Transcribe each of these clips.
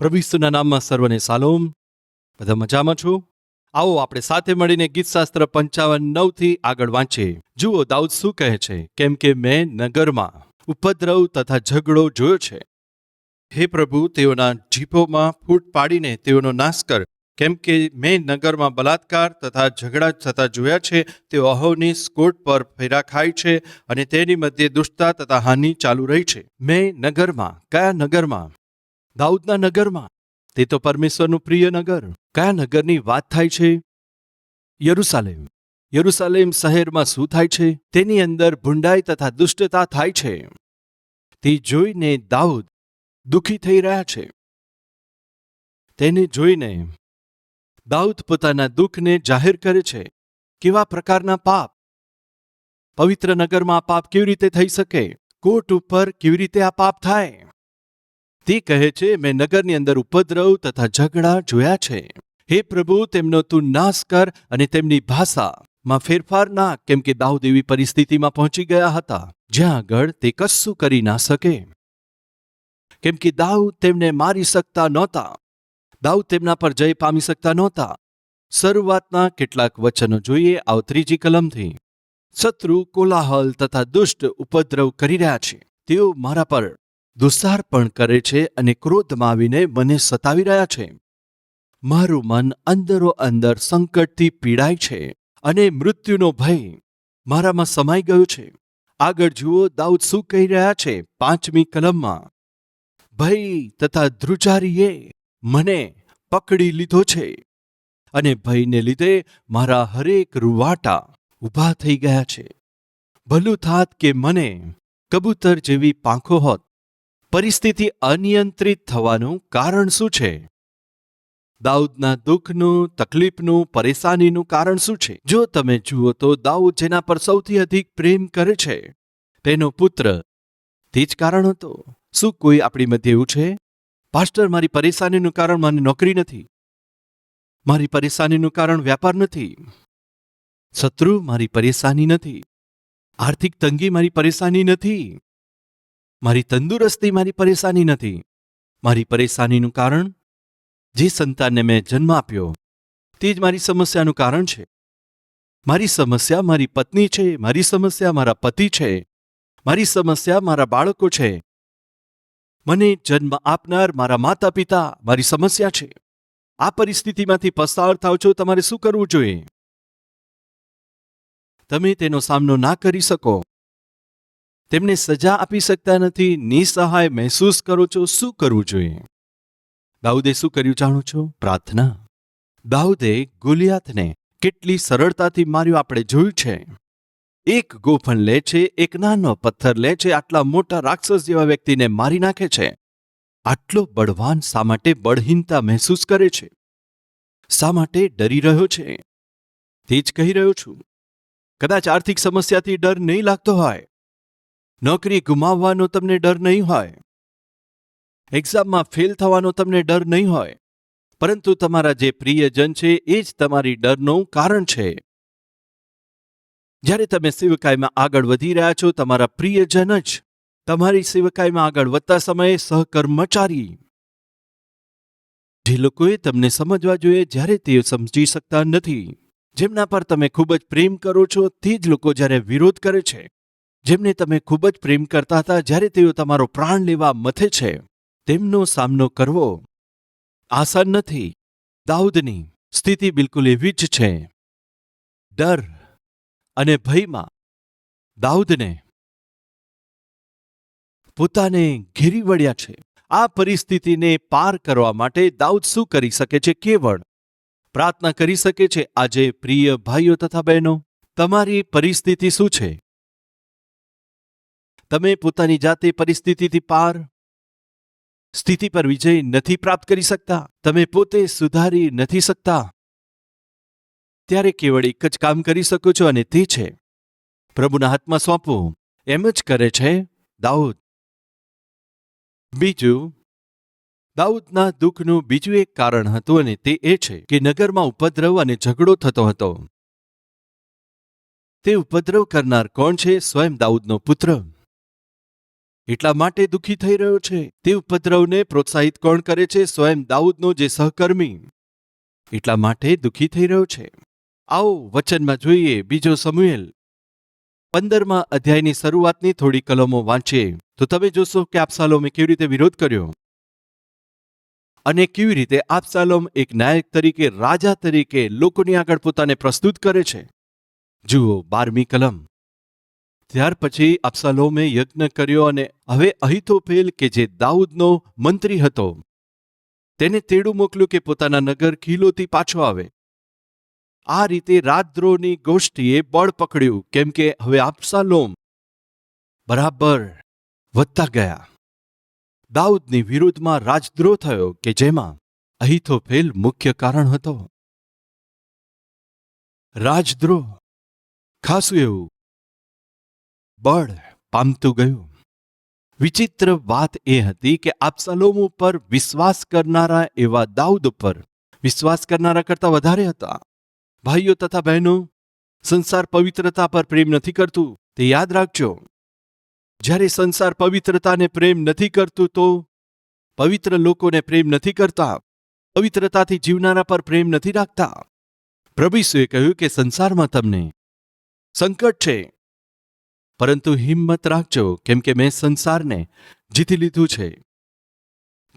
પ્રભુ નામમાં સર્વને સાલોમ. બધા મજામાં છો? આવો આપણે સાથે મળીને ગીતશાસ્ત્ર પંચાવન નવથી આગળ વાંચીએ. જુઓ, દાઉદ શું કહે છે? કેમ કે મેં નગરમાં ઉપદ્રવ તથા ઝઘડો જોયો છે. હે પ્રભુ, તેઓના જીભોમાં ફૂટ પાડીને તેઓનો નાશ કર. કેમ કે મેં નગરમાં બલાત્કાર તથા ઝઘડા થતા જોયા છે, તેઓ અહોની સ્કોટ પર ફેરા ખાય છે અને તેની મધ્યે દુષ્ટતા તથા હાનિ ચાલુ રહી છે. મેં નગરમાં, કયા નગરમાં? દાઉદના નગરમાં. તે તો પરમેશ્વરનું પ્રિય નગર. કયા નગરની વાત થાય છે? યરુસાલેમ. યરુસાલેમ શહેરમાં શું થાય છે? તેની અંદર ભૂંડાઈ તથા દુષ્ટતા થાય છે. તે જોઈને દાઉદ દુઃખી થઈ રહ્યા છે. તેને જોઈને દાઉદ પોતાના દુઃખને જાહેર કરે છે. કેવા પ્રકારના પાપ? પવિત્ર નગરમાં પાપ કેવી રીતે થઈ શકે? કોટ ઉપર કેવી રીતે આ પાપ થાય? તે કહે છે, મેં નગરની અંદર ઉપદ્રવ તથા ઝઘડા જોયા છે. હે પ્રભુ, તેમનો તું નાશ કર અને તેમની ભાષામાં ફેરફાર ના કેમ કે દાઉદ એવી પરિસ્થિતિમાં પહોંચી ગયા હતા, જ્યાં આગળ તે કશું કરી ના શકે. કેમ કે દાઉદ તેમને મારી શકતા નહોતા. દાઉદ તેમના પર જય પામી શકતા નહોતા. શરૂઆતના કેટલાક વચનો જોઈએ, આવ ત્રીજી કલમથી. શત્રુ કોલાહલ તથા દુષ્ટ ઉપદ્રવ કરી રહ્યા છે. તેઓ મારા પર દુસ્સાર પણ કરે છે અને ક્રોધમાં આવીને મને સતાવી રહ્યા છે. મારું મન અંદરો અંદર સંકટથી પીડાય છે અને મૃત્યુનો ભય મારામાં સમાઈ ગયો છે. આગળ જુઓ, દાઉદ શું કહી રહ્યા છે પાંચમી કલમમાં. ભય તથા ધ્રુજારીએ મને પકડી લીધો છે અને ભયને લીધે મારા હરેક રૂવાટા ઊભા થઈ ગયા છે. ભલું થાત કે મને કબૂતર જેવી પાંખો હોત. પરિસ્થિતિ અનિયંત્રિત થવાનું કારણ શું છે? દાઉદના દુઃખનું, તકલીફનું, પરેશાનીનું કારણ શું છે? જો તમે જુઓ તો દાઉદ જેના પર સૌથી અધિક પ્રેમ કરે છે, તેનો પુત્ર તે જ કારણ હતો. શું કોઈ આપણી મધ્ય એવું છે? પાસ્ટર, મારી પરેશાનીનું કારણ મને નોકરી નથી. મારી પરેશાનીનું કારણ વ્યાપાર નથી. શત્રુ મારી પરેશાની નથી. આર્થિક તંગી મારી પરેશાની નથી. મારી તંદુરસ્તી મારી પરેશાની નથી. મારી પરેશાનીનું કારણ, જે સંતાનને મેં જન્મ આપ્યો, તે જ મારી સમસ્યાનું કારણ છે. મારી સમસ્યા મારી પત્ની છે, મારી સમસ્યા મારા પતિ છે, મારી સમસ્યા મારા બાળકો છે. મને જન્મ આપનાર મારા માતા પિતા મારી સમસ્યા છે. આ પરિસ્થિતિમાંથી પસાર થાવ છો, તમારે શું કરવું જોઈએ? તમે તેનો સામનો ના કરી શકો. તેમને સજા આપી શકતા નથી, નિસહાય મહેસૂસ કરો છો, શું કરવું જોઈએ? દાઉદે શું કર્યું જાણો છો? પ્રાર્થના. દાઉદે ગુલિયાતને કેટલી સરળતાથી માર્યું આપણે જોયું છે. એક ગોફણ લે છે, એક નાનો પથ્થર લે છે, આટલા મોટા રાક્ષસ જેવા વ્યક્તિને મારી નાખે છે. આટલો બળવાન શા માટે બળહીનતા મહેસૂસ કરે છે? શા માટે ડરી રહ્યો છે? તે જ કહી રહ્યો છું. કદાચ આર્થિક સમસ્યાથી ડર નહીં લાગતો હોય. નોકરી ગુમાવવાનો તમને ડર નહીં હોય. એક્ઝામમાં ફેલ થવાનો તમને ડર નહીં હોય. પરંતુ તમારા જે પ્રિયજન છે, એ જ તમારી ડરનું કારણ છે. જ્યારે તમે સેવકાઈમાં આગળ વધી રહ્યા છો, તમારા પ્રિયજન જ તમારી સેવકાઈમાં આગળ વધતા સમયે સહકર્મચારી જે લોકોએ તમને સમજવા જોઈએ, જ્યારે તેઓ સમજી શકતા નથી. જેમના પર તમે ખૂબ જ પ્રેમ કરો છો, તે જ લોકો જ્યારે વિરોધ કરે છે. જેમને તમે ખૂબ જ પ્રેમ કરતા હતા, જ્યારે તેઓ તમારો પ્રાણ લેવા મથે છે, તેમનો સામનો કરવો આસાન નથી. દાઉદની સ્થિતિ બિલકુલ એવી જ છે. ડર અને ભયમાં દાઉદને પોતાને ઘેરી વળ્યા છે. આ પરિસ્થિતિને પાર કરવા માટે દાઉદ શું કરી શકે છે કેવળ પ્રાર્થના કરી શકે છે? આજે પ્રિય ભાઈઓ તથા બહેનો, તમારી પરિસ્થિતિ શું છે? તમે પોતાની જાતે પરિસ્થિતિથી પાર સ્થિતિ પર વિજય નથી પ્રાપ્ત કરી શકતા. તમે પોતે સુધારી નથી શકતા. ત્યારે કેવળ એક જ કામ કરી શકો છો અને તે છે. પ્રભુના હાથમાં સોંપવું. એમ જ કરે છે દાઉદ. બીજું, દાઉદના દુઃખનું બીજું એક કારણ હતું અને તે એ છે કે નગરમાં ઉપદ્રવ અને ઝઘડો થતો હતો. તે ઉપદ્રવ કરનાર કોણ છે? સ્વયં દાઉદનો પુત્ર. એટલા માટે દુઃખી થઈ રહ્યો છે. તે ઉપદ્રવને પ્રોત્સાહિત કોણ કરે છે? સ્વયં દાઉદનો જે સહકર્મી. એટલા માટે દુઃખી થઈ રહ્યો છે. આવો, વચનમાં જોઈએ, બીજો સમુએલ પંદરમાં અધ્યાયની શરૂઆતની થોડી કલમો વાંચીએ. તો તમે જોશો કે આપસાલોમે કેવી રીતે વિરોધ કર્યો. અને કેવી રીતે આપસાલોમ એક નાયક તરીકે, રાજા તરીકે લોકોની આગળ પોતાને પ્રસ્તુત કરે છે. જુઓ, બારમી કલમ. ત્યાર પછી અબસાલોમે યજ્ઞ કર્યો અને હવે અહિતોપેલ, કે જે દાઉદનો મંત્રી હતો, તેને તેડું મોકલ્યું કે પોતાના નગર કિલોથી પાછો આવે. આ રીતે રાજદ્રોહની ગોષ્ઠીએ બળ પકડ્યું, કેમ કે હવે અબસાલોમ બરાબર વધતા ગયા. દાઉદની વિરુદ્ધમાં રાજદ્રોહ થયો, કે જેમાં અહિતોફેલ મુખ્ય કારણ હતો. રાજદ્રોહ. ખાસું એવું બળ પામતું ગયું. વિચિત્ર વાત એ હતી કે આપસલોમ ઉપર વિશ્વાસ કરનારા એવા દાઉદ ઉપર વિશ્વાસ કરનારા કરતા વધારે હતા. ભાઈઓ તથા બહેનો, સંસાર પવિત્રતા પર પ્રેમ નથી કરતું, તે યાદ રાખજો. જ્યારે સંસાર પવિત્રતાને પ્રેમ નથી કરતું તો પવિત્ર લોકોને પ્રેમ નથી કરતા, પવિત્રતાથી જીવનારા પર પ્રેમ નથી રાખતા. પ્રભુસુએ કહ્યું કે સંસારમાં તમને સંકટ છે પરંતુ હિંમત રાખજો, કેમ કે મેં સંસારને જીતી લીધું છે.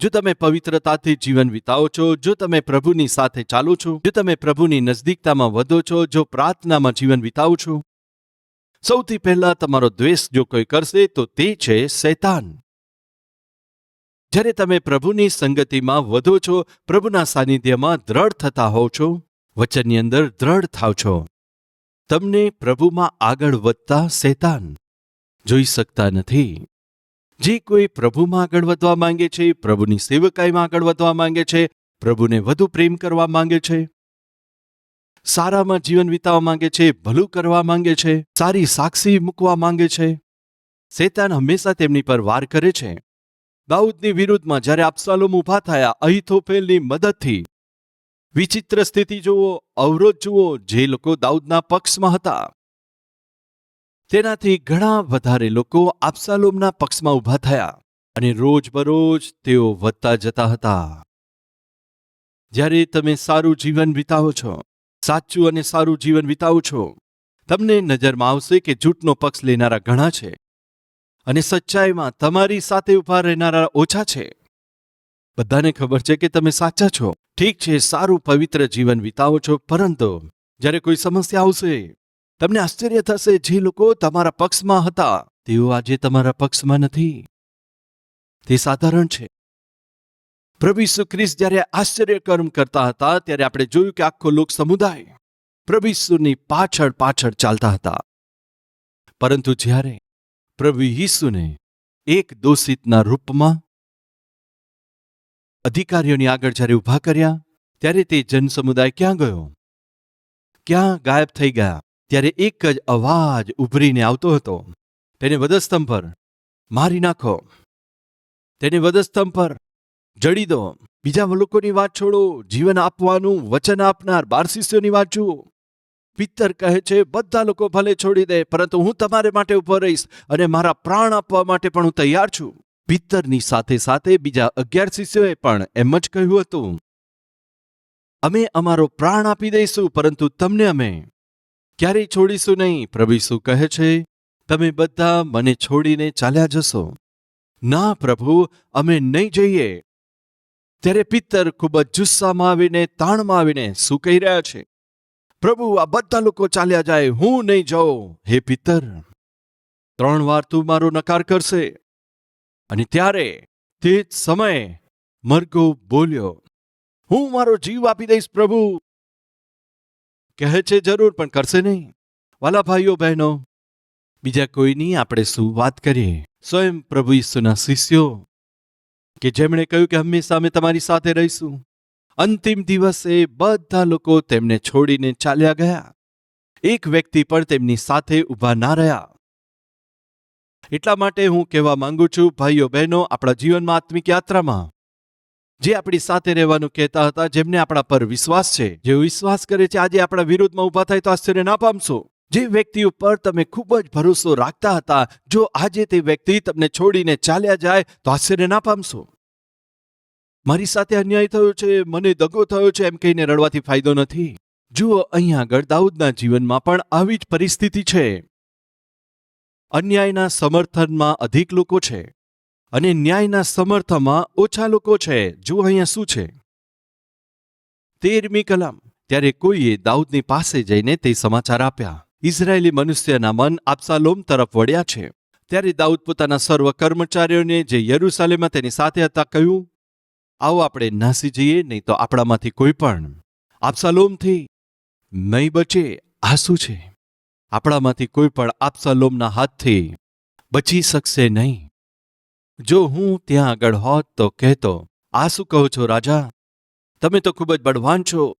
જો તમે પવિત્રતાથી જીવન વિતાવો છો, જો તમે પ્રભુની સાથે ચાલો છો, જો તમે પ્રભુની નજદીકતામાં વધો છો, જો પ્રાર્થનામાં જીવન વિતાવો છો, સૌથી પહેલા તમારો દ્વેષ જો કોઈ કરશે, તો તે છે શૈતાન. જ્યારે તમે પ્રભુની સંગતિમાં વધો છો, પ્રભુના સાનિધ્યમાં દ્રઢ થતા હોવ છો, વચનની અંદર દ્રઢ થાવ છો. તમને પ્રભુમાં આગળ વધતા શેતાન જોઈ શકતા નથી. જે કોઈ પ્રભુમાં આગળ વધવા માંગે છે, પ્રભુની સેવકાઈમાં આગળ વધવા માંગે છે, પ્રભુને વધુ પ્રેમ કરવા માંગે છે, સારામાં જીવન વિતાવવા માંગે છે, ભલું કરવા માંગે છે, સારી સાક્ષી મૂકવા માંગે છે. શેતાન હંમેશા તેમની પર વાર કરે છે. દાઉદની વિરુદ્ધમાં જ્યારે અબસાલોમ ઊભા થયા, અહીથોફેલની મદદથી વિચિત્ર સ્થિતિ જુઓ, અવરોધ જુઓ, જે લોકો દાઉદના પક્ષમાં હતા. તેનાથી ઘણા વધારે લોકો આપસાલોમના પક્ષમાં ઊભા થયા અને રોજબરોજ તેઓ વધતા જતા હતા. જ્યારે તમે સારું જીવન વિતાવો છો, સાચું અને સારું જીવન વિતાવો છો, તમને નજરમાં આવશે કે જૂઠનો પક્ષ લેનારા ઘણા છે અને સચ્ચાઈમાં તમારી સાથે ઊભા રહેનારા ઓછા છે. બધાને ખબર છે કે તમે સાચા છો. ઠીક છે, સારું પવિત્ર જીવન વિતાવો છો, પરંતુ જ્યારે કોઈ સમસ્યા આવશે, તમને આશ્ચર્ય થશે, જે લોકો તમારા પક્ષમાં હતા, તેઓ આજે તમારા પક્ષમાં નથી. તે સાધારણ છે. પ્રભુ ઈસુ ખ્રિસ્ત જ્યારે આશ્ચર્યકર્મ કરતા હતા, ત્યારે આપણે જોયું કે આખો લોક સમુદાય પ્રભુ ઈસુની પાછળ પાછળ ચાલતા હતા. પરંતુ જ્યારે પ્રભુ ઈસુને એક દોષિતના રૂપમાં અધિકારીઓની આગળ જ્યારે ઊભા કર્યા, ત્યારે તે જનસમુદાય ક્યાં ગયો? ક્યાં ગાયબ થઈ ગયા? ત્યારે એક જ અવાજ ઉભરીને આવતો હતો. તેને વધસ્તંભ પર મારી નાખો. તેને વધસ્તંભ પર જડી દો. બીજા લોકોની વાત છોડો. જીવન આપવાનું વચન આપનાર બાર વાત જુઓ. પિત્તર કહે છે, બધા લોકો ભલે છોડી દે, પરંતુ હું તમારે માટે ઊભો રહીશ અને મારા પ્રાણ આપવા માટે પણ હું તૈયાર છું. પિત્તરની સાથે સાથે બીજા અગિયાર શિષ્યોએ પણ એમ જ કહ્યું હતું, અમે અમારો પ્રાણ આપી દઈશું, પરંતુ તમને અમે ક્યારેય છોડીશું નહીં. પ્રભુ શું કહે છે, તમે બધા મને છોડીને ચાલ્યા જશો. ના, પ્રભુ, અમે નહીં જઈએ. ત્યારે પિત્તર ખૂબ જ જુસ્સામાં આવીને, તાણમાં આવીને શું કહી રહ્યા છે? પ્રભુ, આ બધા લોકો ચાલ્યા જાય, હું નહીં જાઉં. હે પિત્તર, ત્રણ વાર તું મારો નકાર કરશે. અને ત્યારે તે જ સમયે મરગો બોલ્યો, હું મારો જીવ આપી દઈશ પ્રભુ. કહે છે જરૂર, પણ કરશે નહીં. વાલા ભાઈઓ, બહેનો, બીજા કોઈની આપણે શું વાત કરીએ? સ્વયં પ્રભુ ઈસુના શિષ્યો, કે જેમણે કહ્યું કે હંમેશા અમે તમારી સાથે રહીશું. અંતિમ દિવસે બધા લોકો તેમને છોડીને ચાલ્યા ગયા. એક વ્યક્તિ પણ તેમની સાથે ઊભા ના રહ્યા. એટલા માટે હું કહેવા માંગુ છું, ભાઈઓ બહેનો, આપણા જીવનમાં આત્મિક યાત્રામાં. જે આપણી સાથે રહેવાનું કહેતા હતા, જેમને આપણા પર વિશ્વાસ છે જે વિશ્વાસ કરે છે, આજે આપણા વિરુદ્ધમાં ઊભા થાય તો આશ્ચર્ય ના પામશો. જે વ્યક્તિ ઉપર તમે ખૂબ જ ભરોસો રાખતા હતા, જો આજે તે વ્યક્તિ તમને છોડીને ચાલ્યા જાય, તો આશ્ચર્ય ના પામશો. મારી સાથે અન્યાય થયો છે, મને દગો થયો છે, એમ કહીને રડવાથી ફાયદો નથી. જુઓ, અહીંયા આગળ દાઉદના જીવનમાં પણ આવી જ પરિસ્થિતિ છે. અન્યાયના સમર્થનમાં અધિક લોકો છે અને ન્યાયના સમર્થનમાં ઓછા લોકો છે. જુઓ અહીંયા શું છે? તેરમી કલમ. ત્યારે કોઈએ દાઉદની પાસે જઈને તે સમાચાર આપ્યા. ઇઝરાયેલી મનુષ્યના મન આપસાલોમ તરફ વળ્યા છે. ત્યારે દાઉદ પોતાના સર્વ કર્મચારીઓને જે યરુસાલેમાં તેની સાથે હતા કહ્યું, આવો આપણે નાસી જઈએ, નહીં તો આપણામાંથી કોઈ પણ આપસાલોમથી નહીં બચે. આ શું છે? આપણામાંથી કોઈ પણ આપસલોમના હાથથી બચી શકશે નહીં. જો હું ત્યાં આગળ હોત તો કહેતો, આ શું કહો છો રાજા? તમે તો ખૂબ જ બળવાન છો.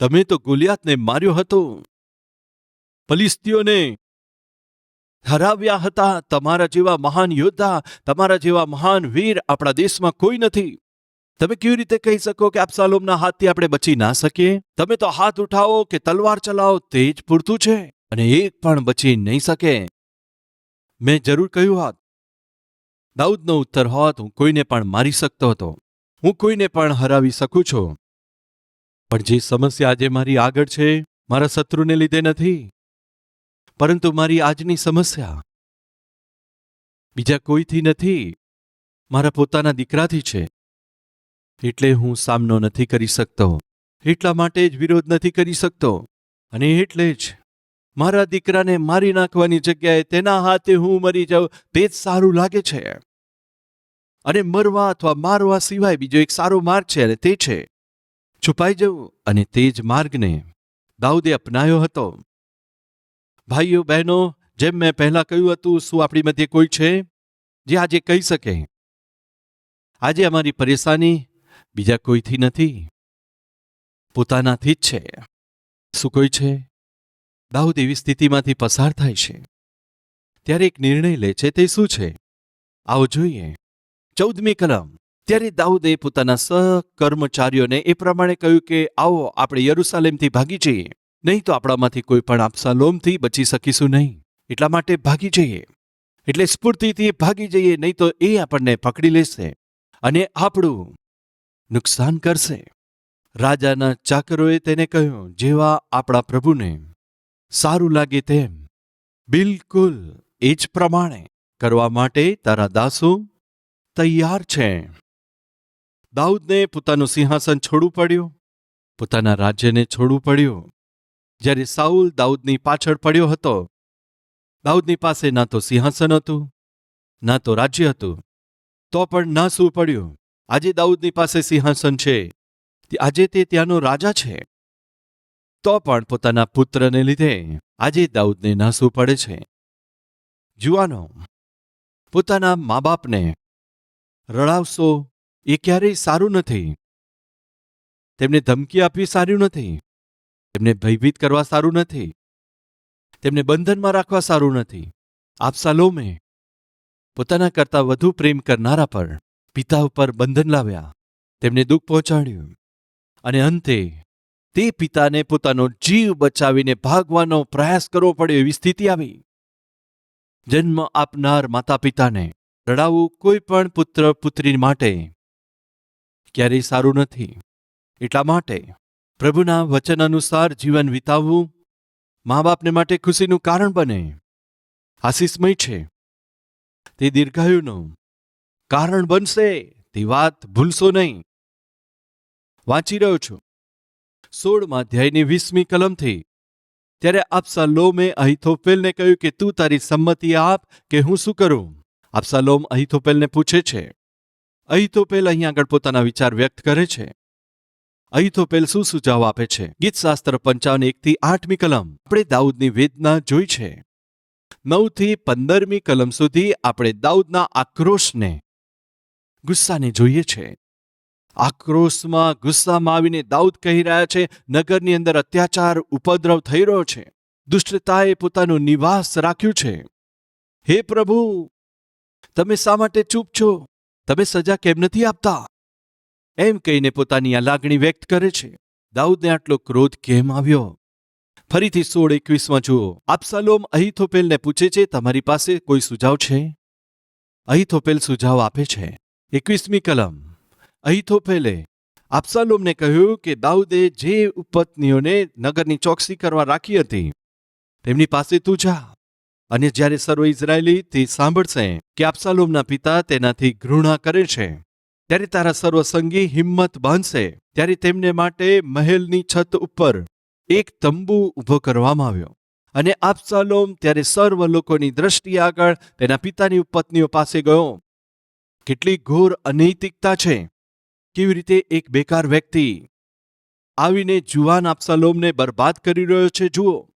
તમે તો ગુલિયાતને માર્યો હતો. ફલિસ્તીઓને હરાવ્યા હતા. તમારા જેવા મહાન યોદ્ધા, તમારા જેવા મહાન વીર આપણા દેશમાં કોઈ નથી. તમે કેવી રીતે કહી શકો કે અબસાલોમના હાથથી આપણે બચી ના શકીએ? તમે તો હાથ ઉઠાવો કે તલવાર ચલાવો, તે જ પૂરતું છે. અને એક પણ બચી નહીં શકે. મેં જરૂર કહ્યું હોત. દાઉદનો ઉત્તર હોત, હું કોઈને પણ મારી શકતો હતો. હું કોઈને પણ હરાવી શકું છું. પણ જે સમસ્યા આજે મારી આગળ છે, મારા શત્રુને લીધે નથી. પરંતુ મારી આજની સમસ્યા. બીજા કોઈથી નથી. મારા પોતાના દીકરાથી છે. એટલે હું સામનો નથી કરી શકતો. એટલા માટે જ વિરોધ નથી કરી શકતો. અને એટલે જ મારા દીકરાને મારી નાખવાની જગ્યાએ તેના હાથે હું મરી જાઉં, તે જ સારું લાગે છે. અને મરવા અથવા મારવા સિવાય બીજો એક સારો માર્ગ છે અને તે છે. છુપાઈ જવું અને તે જ માર્ગને દાઉદે અપનાયો હતો. ભાઈઓ, બહેનો, જેમ મેં પહેલા કહ્યું હતું, શું આપણી મધ્યે કોઈ છે? જે આજે કહી શકે. આજે અમારી પરેશાની બીજા કોઈથી નથી. પોતાનાથી જ છે. શું કોઈ છે? દાઉદ એવી સ્થિતિમાંથી પસાર થાય છે. ત્યારે એક નિર્ણય લે છે તે શું છે? આવો જોઈએ. ચૌદમી કલમ. ત્યારે દાઉદે પોતાના સહકર્મચારીઓને એ પ્રમાણે કહ્યું કે, આવો, આપણે યરુસાલેમથી ભાગી જઈએ. નહીં તો આપણામાંથી કોઈ પણ આપસાલોમથી બચી શકીશું નહીં. એટલા માટે ભાગી જઈએ. એટલે સ્ફૂર્તિથી ભાગી જઈએ, નહીં તો એ આપણને પકડી લેશે. અને આપણું નુકસાન કરશે. રાજાના ચાકરોએ તેને કહ્યું, જેવા આપણા પ્રભુને સારું લાગે તેમ, બિલકુલ એ જ પ્રમાણે કરવા માટે તારા દાસો તૈયાર છે. દાઉદને પોતાનું સિંહાસન છોડવું પડ્યું. પોતાના રાજ્યને છોડવું પડ્યું. જ્યારે સાઉલ દાઉદની પાછળ પડ્યો હતો, દાઉદની પાસે ના તો સિંહાસન હતું, ના તો રાજ્ય હતું. તો પણ ના શું પડ્યું. આજે દાઉદની પાસે સિંહાસન છે. આજે તે ત્યાંનો રાજા છે. તો પણ પોતાના પુત્રને લીધે આજે દાઉદને નાસવું પડે છે. જુવાનો, પોતાના મા બાપને રડાવશો એ ક્યારેય સારું નથી. તેમને ધમકી આપવી સારું નથી. તેમને ભયભીત કરવા સારું નથી. તેમને બંધનમાં રાખવા સારું નથી. આપસાલોમે પોતાના કરતાં વધુ પ્રેમ કરનારા પર પિતા ઉપર બંધન લાવ્યા. તેમને દુઃખ પહોંચાડ્યું. અને અંતે, તે પિતાને પોતાનો જીવ બચાવીને ભાગવાનો પ્રયાસ કરવો પડ્યો એવી સ્થિતિ આવી. જન્મ આપનાર માતા પિતાને રડાવવું કોઈ પણ પુત્ર પુત્રી માટે ક્યારેય સારું નથી. એટલા માટે પ્રભુના વચન અનુસાર જીવન વિતાવવું મા બાપને માટે ખુશીનું કારણ બને. આશીષમય છે. તે દીર્ઘાયુનું કારણ બનશે તે વાત ભૂલશો નહીં. વાંચી રહ્યો છું. સોળમાં અધ્યાયની વીસમી કલમથી. ત્યારે અબસાલોમે અહિથોપેલને કહ્યું કે, તું તારી સંમતિ આપ કે હું શું કરું? અબસાલોમ અહિથોપેલને પૂછે છે અહિથોપેલ અહીં આગળ પોતાના વિચાર વ્યક્ત કરે છે? અહિથોપેલ શું સુઝાવ આપે છે? ગીતશાસ્ત્ર પંચાવન એકથી આઠમી કલમ. આપણે દાઉદની વેદના જોઈ છે. નવથી પંદરમી કલમ સુધી આપણે દાઉદના આક્રોશને ગુસ્સાને જોઈએ છે. આક્રોશમાં ગુસ્સામાં આવીને દાઉદ કહી રહ્યા છે, નગરની અંદર અત્યાચાર, ઉપદ્રવ થઈ રહ્યો છે. દુષ્ટતાએ પોતાનો નિવાસ રાખ્યું છે. હે પ્રભુ, તમે શા માટે ચૂપ છો? તમે સજા કેમ નથી આપતા? એમ કહીને પોતાની આ લાગણી વ્યક્ત કરે છે. દાઉદને આટલો ક્રોધ કેમ આવ્યો? ફરીથી સોળ એકવીસમાં જુઓ. આપસાલોમ અહીથોપેલને પૂછે છે, તમારી પાસે કોઈ સુઝાવ છે? અહીથોપેલ સુઝાવ આપે છે. એકવીસમી કલમ. અહીથોપેલે આપસાલોમને કહ્યું કે દાઉદે જે ઉપપત્નીઓને નગરની ચોકસી કરવા રાખી હતી, તેમની પાસે તું જા. અને જ્યારે સર્વ ઇઝરાયેલી તે સાંભળશે કે આપસાલોમના પિતા તેનાથી ઘૃણા કરે છે, ત્યારે તારા સર્વસંગી હિંમત બાંધશે, ત્યારે તેમને માટે મહેલની છત ઉપર એક તંબુ ઊભો કરવામાં આવ્યો. અને આપસાલોમ ત્યારે સર્વ લોકોની દ્રષ્ટિ આગળ તેના પિતાની પત્નીઓ પાસે ગયો. કેટલી ઘોર અનૈતિકતા છે. કેવી રીતે એક બેકાર વ્યક્તિ આવીને જુવાન આપસાલોમને બરબાદ કરી રહ્યો છે, જુઓ.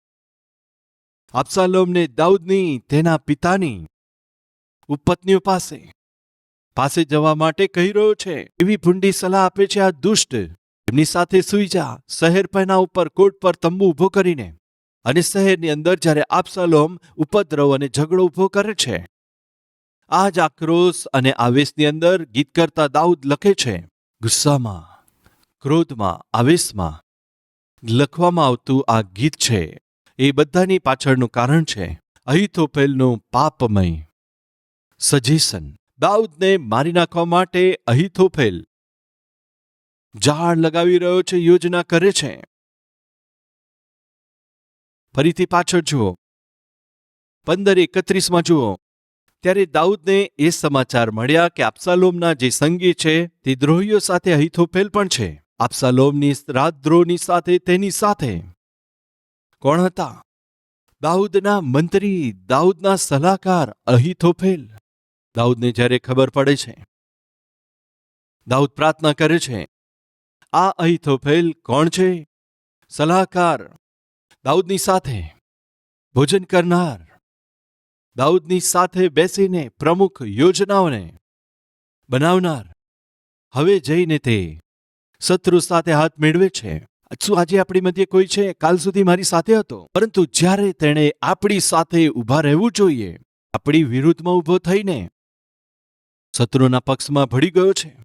આપસાલોમને દાઉદની, તેના પિતાની ઉપપત્નીઓ પાસે પાસે જવા માટે કહી રહ્યો છે. એવી ભૂંડી સલાહ આપે છે આ દુષ્ટ. એમની સાથે સુઈ જા. શહેર પહેના ઉપર કોટ પર તંબુ ઊભો કરીને. અને શહેરની અંદર જ્યારે આપસાલોમ ઉપદ્રવ અને ઝઘડો ઊભો કરે છે. આ જ આક્રોશ અને આવેશની અંદર ગીત કરતા દાઉદ લખે છે, ગુસ્સામાં, ક્રોધમાં, આવેશમાં. લખવામાં આવતું આ ગીત છે, એ બધાની પાછળનું કારણ છે અહિથોપેલનું પાપમય સજેશન. દાઉદને મારી નાખવા માટે અહિથોફેલ ઝાડ લગાવી રહ્યો છે, યોજના કરે છે. ફરીથી પાછળ જુઓ. પંદર એકત્રીસમાં જુઓ. ત્યારે દાઉદને એ સમાચાર મળ્યા કે આપસાલોમના જે સંગી છે, તે દ્રોહીઓ સાથે અહિથોફેલ પણ છે. આપસાલોમની રાજદ્રોહની સાથે તેની સાથે. કોણ હતા? દાઉદના મંત્રી, દાઉદના સલાહકાર, અહિથોફેલ. દાઉદને જ્યારે ખબર પડે છે. દાઉદ પ્રાર્થના કરે છે. આ અહિથોફેલ કોણ છે? સલાહકાર. દાઉદની સાથે. ભોજન કરનાર. દાઉદની સાથે બેસીને પ્રમુખ યોજનાઓને બનાવનાર. હવે જઈને તે શત્રુ સાથે હાથ મેળવે છે. શું આજે આપણી મધ્યે કોઈ છે? કાલ સુધી મારી સાથે હતો. પરંતુ જ્યારે તેણે આપણી સાથે ઊભા રહેવું જોઈએ, આપણી વિરુદ્ધમાં ઊભો થઈને શત્રુના પક્ષમાં ભળી ગયો છે.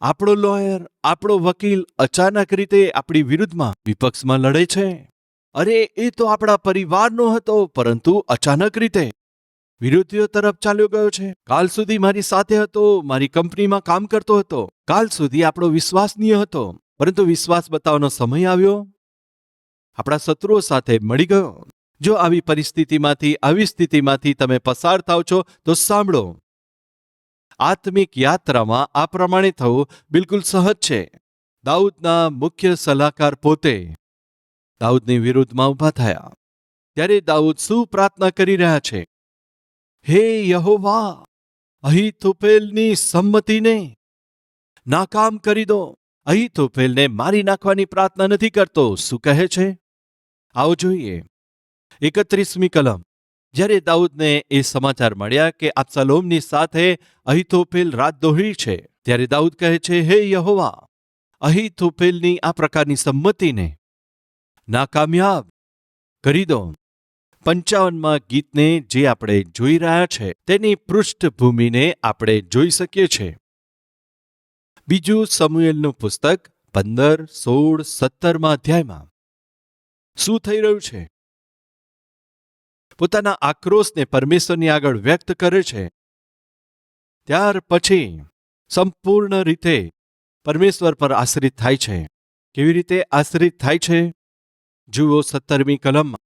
આપણો લોયર, આપણો વકીલ અચાનક રીતે આપણી વિરુદ્ધમાં વિપક્ષમાં લડે છે. અરે, એ તો આપણા પરિવારનો હતો, પરંતુ અચાનક રીતે વિરોધીઓ તરફ ચાલ્યો ગયો છે. કાલ સુધી મારી સાથે હતો, મારી કંપનીમાં કામ કરતો હતો. કાલ સુધી આપણો વિશ્વાસનીય હતો. પરંતુ વિશ્વાસ બતાવવાનો સમય આવ્યો. આપણા શત્રુઓ સાથે મળી ગયો. જો આવી પરિસ્થિતિમાંથી, આવી સ્થિતિમાંથી તમે પસાર થાવ છો, તો સાંભળો. આત્મિક યાત્રામાં આ પ્રમાણે થવું બિલકુલ સહજ છે. દાઉદના મુખ્ય સલાહકાર પોતે દાઉદની વિરુદ્ધમાં ઊભા થયા. ત્યારે દાઉદ શું પ્રાર્થના કરી રહ્યા છે? હે યહોવા અહીથોપેલની સંમતિને નાકામ કરી દો. અહીથોપેલને મારી નાખવાની પ્રાર્થના નથી કરતો. શું કહે છે? આવો જોઈએ. એકત્રીસમી કલમ. જ્યારે દાઉદને એ સમાચાર મળ્યા કે આપસાલોમની સાથે અહિથોફેલ રાજદોહી છે, ત્યારે દાઉદ કહે છે, હે યહોવા અહિથોફેલની આ પ્રકારની સંમતિને નાકામયાબ કરી દો. પંચાવનમાં ગીતને જે આપણે જોઈ રહ્યા છે, તેની પૃષ્ઠભૂમિને આપણે જોઈ શકીએ છીએ બીજું સમુએલનું પુસ્તક પંદર, સોળ, સત્તરમાં અધ્યાયમાં. શું થઈ રહ્યું છે? પોતાના આક્રોશને પરમેશ્વરની આગળ વ્યક્ત કરે છે. ત્યાર પછી સંપૂર્ણ રીતે પરમેશ્વર પર આશ્રિત થાય છે. કેવી રીતે આશ્રિત થાય છે? જુઓ સત્તરમી કલમમાં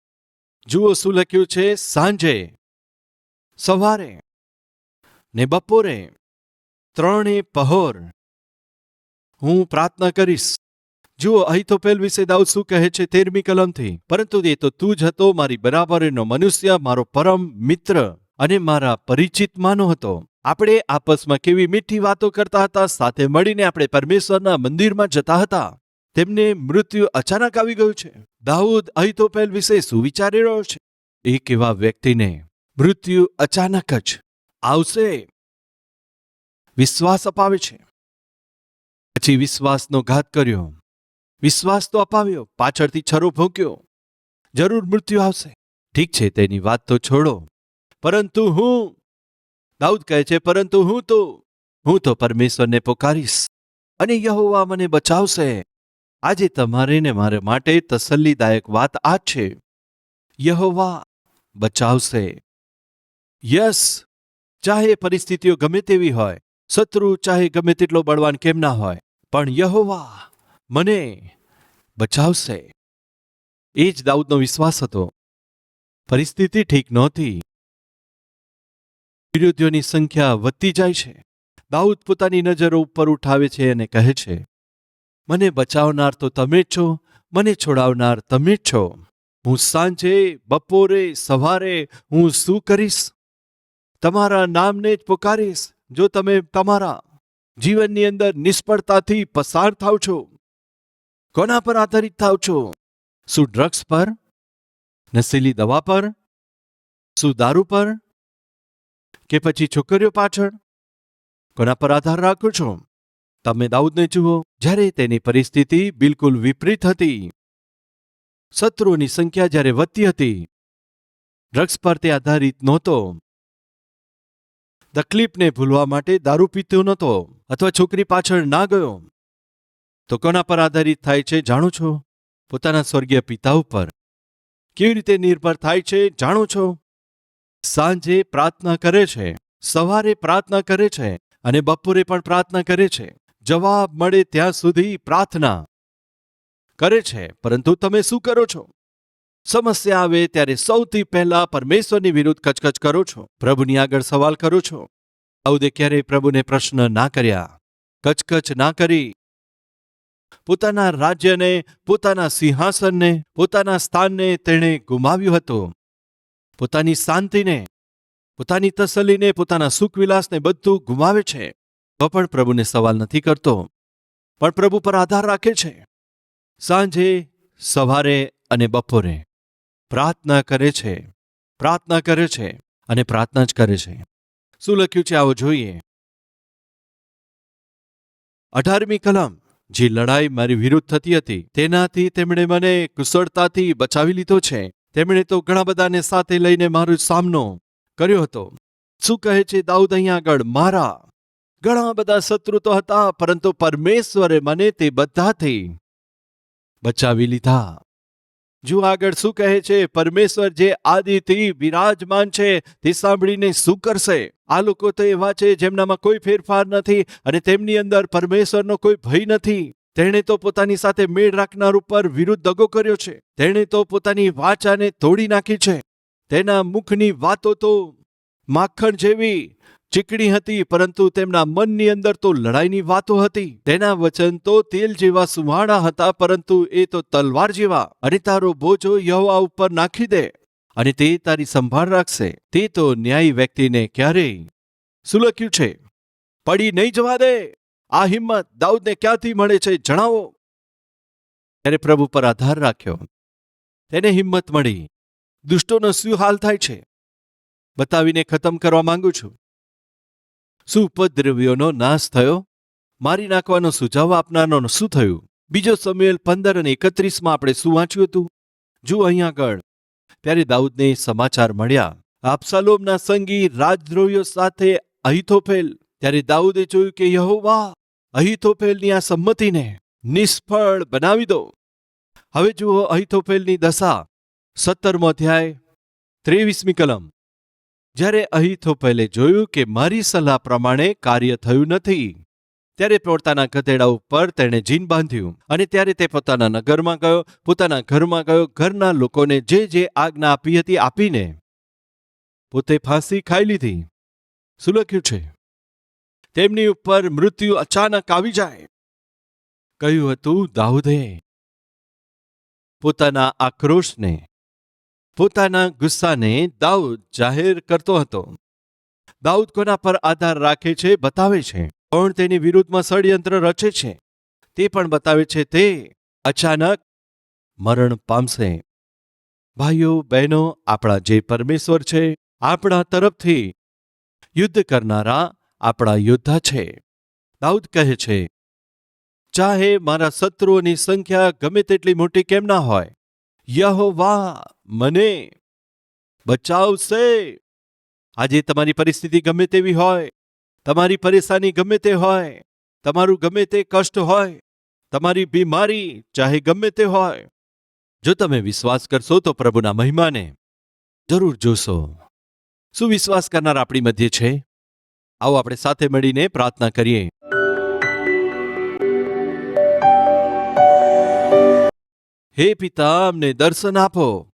જુઓ શું લખ્યું છે? સાંજે, સવારે ને બપોરે ત્રણે પહોર હું પ્રાર્થના કરીશ. જુઓ અહીં તો પેલ વિશે દાઉદ શું કહે છે? તેરમી કલમથી, પરંતુ એ તો તું જ હતો, મારી બરાબરનો મનુષ્ય, મારો પરમ મિત્ર અને મારા પરિચિત માનો હતો. આપણે આપસમાં કેવી મીઠી વાતો કરતા હતા, સાથે મળીને આપણે પરમેશ્વરના મંદિરમાં જતા હતા. તેમને મૃત્યુ અચાનક આવી ગયું છે. દાઉદ અહિતોપેલ વિશે શું વિચારી રહ્યો છે. એક એવા વ્યક્તિને મૃત્યુ અચાનક જ આવશે. વિશ્વાસ અપાવે છે. પછી વિશ્વાસનો ઘાત કર્યો. વિશ્વાસ તો અપાવ્યો, પાછળથી છરો ભોંક્યો. જરૂર મૃત્યુ આવશે. ઠીક છે, તેની વાત તો છોડો. પરંતુ હું, દાઉદ કહે છે, પરંતુ હું તો હું તો પરમેશ્વરને પોકારીશ. અને યહોવા મને બચાવશે. આજે તમારે ને મારે માટે તસલ્લીદાયક વાત આ છે. યહોવા બચાવશે. યસ, ચાહે પરિસ્થિતિઓ ગમે તેવી હોય, શત્રુ ચાહે ગમે તેટલો બળવાન કેમ ના હોય, પણ યહોવા મને બચાવશે. એ જ દાઉદનો વિશ્વાસ હતો. પરિસ્થિતિ ઠીક નહોતી. વિરોધીઓની સંખ્યા વધતી જાય છે. દાઉદ પોતાની નજરો ઉપર ઉઠાવે છે અને કહે છે મને બચાવનાર તો તમે જ છો, મને છોડાવનાર તમે જ છો. હું સાંજે, બપોરે, સવારે હું શું કરીશ? તમારા નામને જ પુકારીશ, જો તમે તમારા જીવનની અંદર નિષ્ફળતાથી પસાર થાવ છો. કોના પર આધારિત થાવ છો? શું ડ્રગ્સ પર? નશીલી દવા પર? શું દારૂ પર? કે પછી છોકરીઓ પાછળ? કોના પર આધાર રાખો છો? તમે દાઉદને જુઓ, જ્યારે તેની પરિસ્થિતિ બિલકુલ વિપરીત હતી. શત્રુઓની સંખ્યા જ્યારે વધતી હતી ડ્રગ્સ પર તે આધારિત નહોતો. તકલીફને ભૂલવા માટે દારૂ પીતો નહોતો, અથવા છોકરી પાછળ ના ગયો. તો કોના પર આધારિત થાય છે જાણો છો? પોતાના સ્વર્ગીય પિતા ઉપર. કેવી રીતે નિર્ભર થાય છે જાણો છો? સાંજે પ્રાર્થના કરે છે, સવારે પ્રાર્થના કરે છે, અને બપોરે પણ પ્રાર્થના કરે છે. જવાબ મળે ત્યાં સુધી પ્રાર્થના કરે છે. પરંતુ તમે શું કરો છો? સમસ્યા આવે ત્યારે સૌથી પહેલા પરમેશ્વરની વિરુદ્ધ કચકચ કરો છો. પ્રભુની આગળ સવાલ કરો છો. અવદે ક્યારેય પ્રભુને પ્રશ્ન ના કર્યા? કચકચ ના કરી? પોતાના રાજ્યને, પોતાના સિંહાસનને, પોતાના સ્થાનને તેણે ગુમાવ્યું હતું. પોતાની શાંતિને, પોતાની તસલીને પોતાના સુખવિલાસને બધું ગુમાવે છે. તો પણ પ્રભુને સવાલ નથી કરતો. પણ પ્રભુ પર આધાર રાખે છે. સાંજે, સવારે અને બપોરે પ્રાર્થના કરે છે. પ્રાર્થના કરે છે અને પ્રાર્થના જ કરે છે. શું લખ્યું છે? આવો જોઈએ. અઢારમી કલમ. જે લડાઈ મારી વિરુદ્ધ થતી હતી, તેનાથી તેમણે મને કુશળતાથી બચાવી લીધો છે. તેમણે તો ઘણા બધાને સાથે લઈને મારો સામનો કર્યો હતો. શું કહે છે દાઉદ અહીંયા આગળ? મારા ઘણા બધા શત્રુ તો હતા, પરંતુ પરમેશ્વરે મને તે બધાથી બચાવી લીધા. જો આગળ શું કહે છે, પરમેશ્વર જે આદિથી વિરાજમાન છે, તે સાંભળીને શું કરશે? આ લોકો તો એવા છે, જેમનામાં કોઈ ફેરફાર નથી અને તેમની અંદર પરમેશ્વરનો કોઈ ભય નથી. તેણે તો પોતાની સાથે મેળ રાખનાર ઉપર વિરુદ્ધ દગો કર્યો છે. તેણે તો પોતાની વાચાને તોડી નાખી છે. તેના મુખની વાતો તો માખણ જેવી ચીકણી હતી, પરંતુ તેમના મનની અંદર તો લડાઈની વાતો હતી. તેના વચન તો તેલ જેવા સુહાણા હતા, પરંતુ એ તો તલવાર જેવા. અને તારો બોજો યહોવા ઉપર નાખી દે, અને તે તારી સંભાળ રાખશે. તે તો ન્યાયી વ્યક્તિને ક્યારેય શું લખ્યું છે. પડી નહીં જવા દે. આ હિંમત દાઉદને ક્યાંથી મળે છે જણાવો. ત્યારે પ્રભુ પર આધાર રાખ્યો. તેને હિંમત મળી. દુષ્ટોનો શું હાલ થાય છે? બતાવીને ખતમ કરવા માંગુ છું. શું ઉપદ્રવ્યોનો નાશ થયો? મારી નાખવાનો સુઝાવ આપનારનો શું થયું? બીજો સમયલ પંદર અને એકત્રીસમાં આપણે શું વાંચ્યું હતું? જુઓ અહીં આગળ. ત્યારે દાઉદને સમાચાર મળ્યા. આપસાલોમના સંગી રાજદ્રોહીઓ સાથે અહિથોફેલ. ત્યારે દાઉદે જોયું કે યહોવા અહિથોફેલની આ સંમતિને નિષ્ફળ બનાવી દો. હવે જુઓ અહિથોફેલની દશા. સત્તરમો અધ્યાય. ત્રેવીસમી કલમ. જ્યારે અહિથોપેલે જોયું કે મારી સલાહ પ્રમાણે કાર્ય થયું નથી, ત્યારે પોતાના ગધેડા ઉપર તેણે જીન બાંધ્યું અને ત્યારે તે પોતાના નગરમાં ગયો, પોતાના ઘરમાં ગયો, ઘરના લોકોને જે જે આજ્ઞા આપી હતી આપીને પોતે ફાંસી ખાઈ લીધી. શું લખ્યું છે. તેમની ઉપર મૃત્યુ અચાનક આવી જાય. કહ્યું હતું દાઉદે. પોતાના આક્રોશને પોતાના ગુસ્સાને દાઉદ જાહેર કરતો હતો. દાઉદ કોના પર આધાર રાખે છે બતાવે છે કોણ તેની વિરુદ્ધમાં ષડયંત્ર રચે છે. તે પણ બતાવે છે તે અચાનક મરણ પામશે. ભાઈઓ, બહેનો, આપણા જે પરમેશ્વર છે, આપણા તરફથી યુદ્ધ કરનારા આપણા યોદ્ધા છે. દાઉદ કહે છે, ચાહે મારા શત્રુઓની સંખ્યા ગમે તેટલી મોટી કેમ ના હોય, યહોવા મને બચાવશે આજે તમારી પરિસ્થિતિ ગમે તેવી હોય, તમારી પરેશાની ગમે તે હોય, તમારું ગમે તે કષ્ટ હોય, તમારી બીમારી ચાહે ગમે તે હોય. જો તમે વિશ્વાસ કરશો તો પ્રભુના મહિમાને જરૂર જોશો. શું વિશ્વાસ કરનાર આપણી મધ્ય છે? આવો આપણે સાથે મળીને પ્રાર્થના કરીએ. હે પિતા, અમને દર્શન આપો.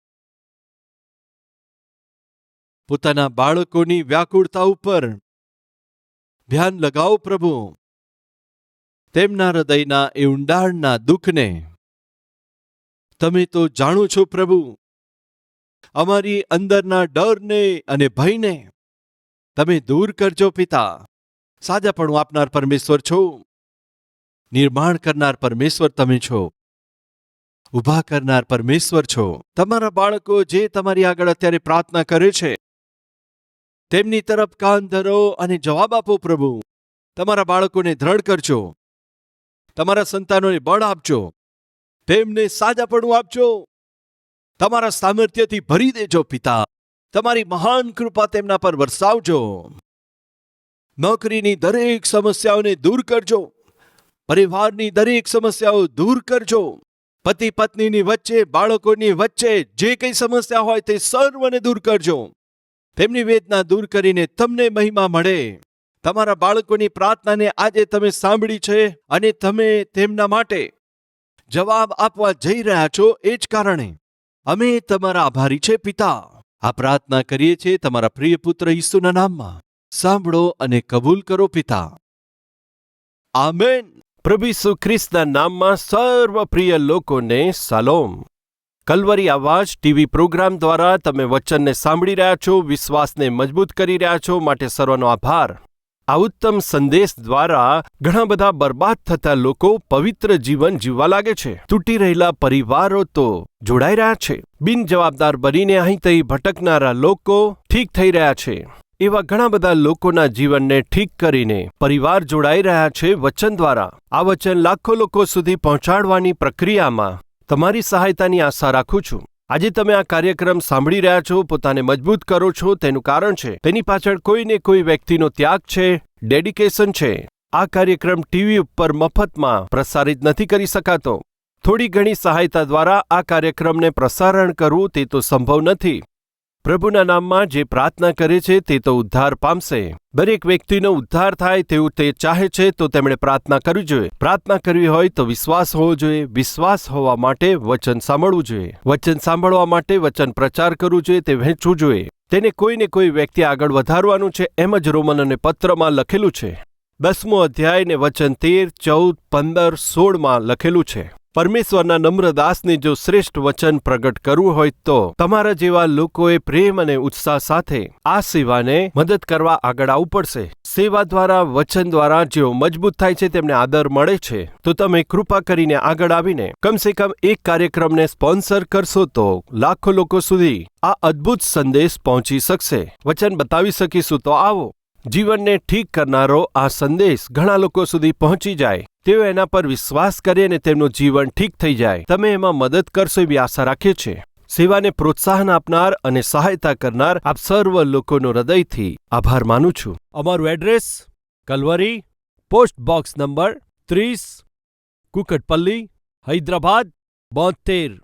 પોતાના બાળકોની વ્યાકુળતા ઉપર ધ્યાન લગાવો પ્રભુ. તેમના હૃદયના એ ઊંડાણના દુઃખને તમે તો જાણો છો પ્રભુ. અમારી અંદરના ડરને અને ભયને તમે દૂર કરજો પિતા. સાજાપણું આપનાર પરમેશ્વર છો. નિર્માણ કરનાર પરમેશ્વર તમે છો. ઊભા કરનાર પરમેશ્વર છો. તમારા બાળકો જે તમારી આગળ અત્યારે પ્રાર્થના કરે છે તેમની તરફ કાન ધરો અને જવાબ આપો પ્રભુ. તમારા બાળકોને દ્રઢ કરજો. તમારા સંતાનોને બળ આપજો. તેમને સાજાપણું આપજો. તમારા સામર્થ્યથી ભરી દેજો પિતા. તમારી મહાન કૃપા તેમના પર વરસાવજો. નોકરીની દરેક સમસ્યાઓને દૂર કરજો. પરિવારની દરેક સમસ્યાઓ દૂર કરજો. પતિ પત્નીની વચ્ચે, બાળકોની વચ્ચે જે કંઈ સમસ્યા હોય તે સર્વને દૂર કરજો. તેમની વેદના દૂર કરીને તમને મહિમા મળે. તમારા બાળકોની પ્રાર્થનાને આજે તમે સાંભળી છે અને તમે તેમના માટે જવાબ આપવા જઈ રહ્યા છો એ જ કારણે. અમે તમારા આભારી છે, પિતા. આ પ્રાર્થના કરીએ છીએ તમારા પ્રિય પુત્ર ઈસુના નામમાં. સાંભળો અને કબૂલ કરો, પિતા. આમેન. પ્રભુ ઈસુ ખ્રિસ્તના નામમાં સર્વ પ્રિય લોકોને સલોમ. કલવરી આવાજ ટીવી પ્રોગ્રામ દ્વારા તમે વચનને સાંભળી રહ્યા છો, વિશ્વાસને મજબૂત કરી રહ્યા છો માટે સર્વનો આભાર. આ ઉત્તમ સંદેશ દ્વારા ઘણા બધા બરબાદ થતા લોકો પવિત્ર જીવન જીવવા લાગે છે. તૂટી રહેલા પરિવારો તો જોડાઈ રહ્યા છે. બિનજવાબદાર બનીને અહીં તહીં ભટકનારા લોકો ઠીક થઈ રહ્યા છે. એવા ઘણા બધા લોકોના જીવનને ઠીક કરીને પરિવાર જોડાઈ રહ્યા છે વચન દ્વારા. આ વચન લાખો લોકો સુધી પહોંચાડવાની પ્રક્રિયામાં તમારી સહાયતાની આશા રાખું છું. આજે તમે આ કાર્યક્રમ સાંભળી રહ્યા છો, પોતાને મજબૂત કરો છો, તેનું કારણ છે, તેની પાછળ કોઈને કોઈ વ્યક્તિનો ત્યાગ છે, ડેડિકેશન છે. આ કાર્યક્રમ ટીવી ઉપર મફતમાં પ્રસારિત નથી કરી શકાતો. થોડી ઘણી સહાયતા દ્વારા આ કાર્યક્રમને પ્રસારણ કરવું તે તો સંભવ નથી. પ્રભુના નામમાં જે પ્રાર્થના કરે છે તે તો ઉદ્ધાર પામશે. દરેક વ્યક્તિનો ઉદ્ધાર થાય તેવું તે ચાહે છે તો તેમણે પ્રાર્થના કરવી જોઈએ. પ્રાર્થના કરવી હોય તો વિશ્વાસ હોવો જોઈએ. વિશ્વાસ હોવા માટે વચન સાંભળવું જોઈએ. વચન સાંભળવા માટે વચન પ્રચાર કરવું જોઈએ તે વહેંચવું જોઈએ. તેને કોઈને કોઈ વ્યક્તિ આગળ વધારવાનું છે એમ જ રોમન અને પત્રમાં લખેલું છે. દસમો અધ્યાય ને વચન તેર, ચૌદ, પંદર, સોળમાં લખેલું છે. પરમેશ્વરના નમ્ર દાસને જો શ્રેષ્ઠ વચન પ્રગટ કરવું હોય તો તમારા જેવા લોકોએ પ્રેમ અને ઉત્સાહ સાથે આ સેવાને મદદ કરવા આગળ આવવું પડશે. સેવા દ્વારા, વચન દ્વારા જેઓ મજબૂત થાય છે, તેમને આદર મળે છે. તો તમે કૃપા કરીને આગળ આવીને કમસે કમ એક કાર્યક્રમને સ્પોન્સર કરશો તો લાખો લોકો સુધી આ અદ્ભુત સંદેશ પહોંચી શકશે. વચન બતાવી શકીશું તો આવો. જીવનને ઠીક કરનારો આ સંદેશ ઘણા લોકો સુધી પહોંચી જાય. તેઓ એના પર વિશ્વાસ કરે અને તેમનું જીવન ઠીક થઈ જાય. તમે એમાં મદદ કરશો એવી આશા રાખીએ છીએ. સેવાને પ્રોત્સાહન આપનાર અને સહાયતા કરનાર આપ સર્વ લોકોનો હૃદયથી આભાર માનું છું. અમારું address Calvary, post box number ત્રીસ, કુકટપલ્લી, હૈદરાબાદ, બોતેર.